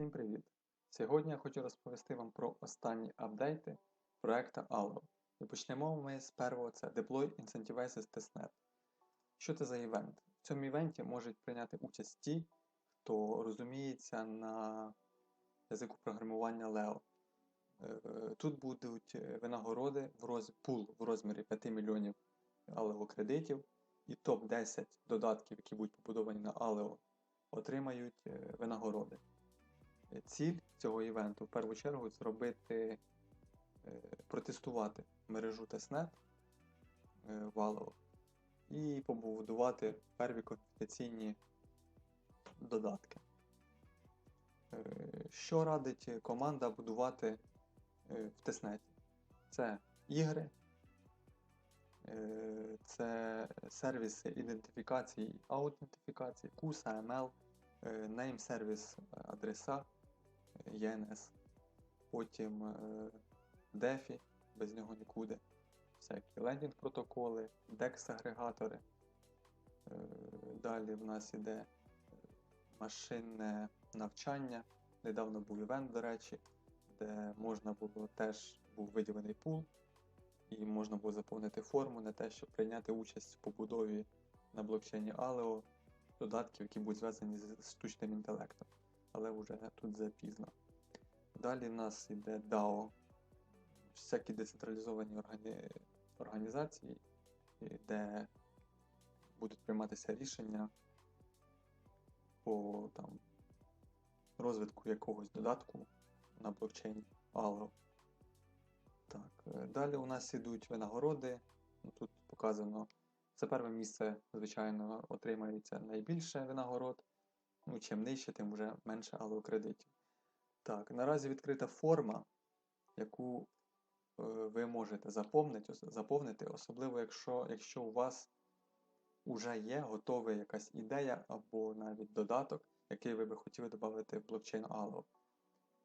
Всім привіт! Сьогодні я хочу розповісти вам про останні апдейти проекту Allo. І почнемо ми з першого це Deploy Incentivizes Testnet. Що це за івент? В цьому івенті можуть прийняти участь ті, хто розуміється на язику програмування Leo. Е, Тут будуть е, винагороди в роз... пул в розмірі 5 мільйонів Aleo кредитів і топ-10 додатків, які будуть побудовані на Aleo, отримають е, винагороди. Ціль цього івенту в першу чергу зробити, е, протестувати мережу Testnet е, в Allo і побудувати перві конфіденційні додатки. Е, Що радить команда будувати в Testnet? Це ігри, це сервіси ідентифікації аутентифікації, CUSA, ML, name сервіс адреса, е, ENS, потім е, DeFi, без нього нікуди, всякі лендінг протоколи, DEX-агрегатори. Е, Далі в нас іде е, машинне навчання. Недавно був івент, до речі, де можна було теж був виділений пул, і можна було заповнити форму на те, щоб прийняти участь в побудові на блокчейні Aleo додатків, які будуть зв'язані з штучним інтелектом. Але вже тут запізно. Далі в нас йде DAO, всякі децентралізовані органі... організації, де будуть прийматися рішення по там, розвитку якогось додатку на блокчейні Allo. Так, е, далі у нас ідуть винагороди. Ну, Тут показано, це перше місце, звичайно, отримається найбільше винагород. Ну, чим нижче, тим вже менше Allo кредитів. Так, наразі відкрита форма, яку е, ви можете заповнити, заповнити, особливо якщо, якщо у вас вже є готова якась ідея або навіть додаток, який ви би хотіли додати в блокчейн Allo.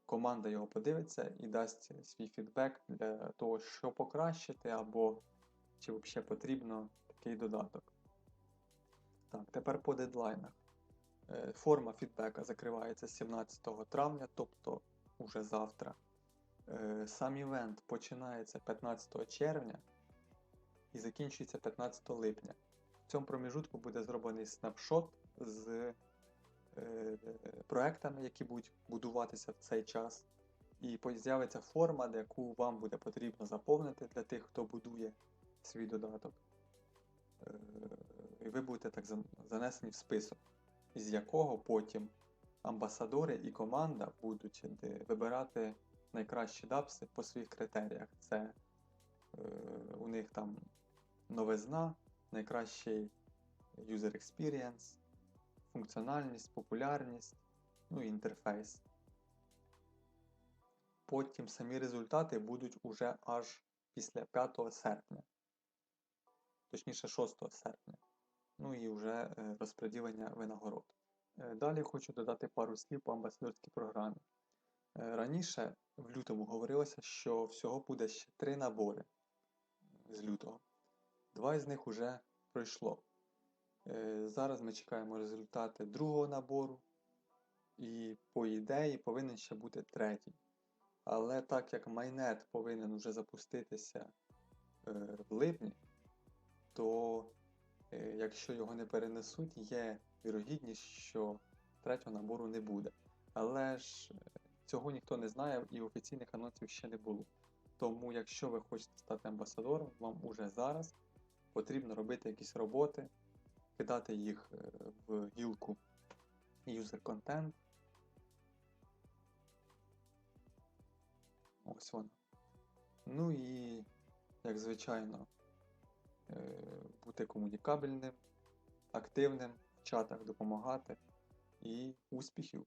Команда його подивиться і дасть свій фідбек для того, що покращити, або чи взагалі потрібно такий додаток. Так, тепер по дедлайнах. Е, Форма фідбека закривається 17 травня, тобто уже завтра. Е, Сам івент починається 15 червня і закінчується 15 липня. В цьому проміжутку буде зроблений снапшот з е, проектами, які будуть будуватися в цей час. І з'явиться форма, яку вам буде потрібно заповнити для тих, хто будує свій додаток. І ви будете так занесені в список, із якого потім амбасадори і команда будуть вибирати найкращі дапси по своїх критеріях. Це е, у них там новизна, найкращий user experience, функціональність, популярність, ну і інтерфейс. Потім самі результати будуть уже аж після 5 серпня, точніше 6 серпня. Ну і вже е, розподілення винагород. Е, Далі хочу додати пару слів по амбасадорській програмі. Е, Раніше в лютому говорилося, що всього буде ще три набори з лютого. Два із них вже пройшло. Зараз ми чекаємо результати другого набору, і по ідеї повинен ще бути третій. Але так як майнет повинен вже запуститися в липні, то якщо його не перенесуть, є вірогідність, що третього набору не буде. Але ж е, цього ніхто не знає і офіційних анонсів ще не було. Тому, якщо ви хочете стати амбасадором, вам уже зараз потрібно робити якісь роботи, кидати їх е, в гілку User Content. Ось вона. Ну і, як звичайно, е, бути комунікабельним, активним, в чатах допомагати і успіхів!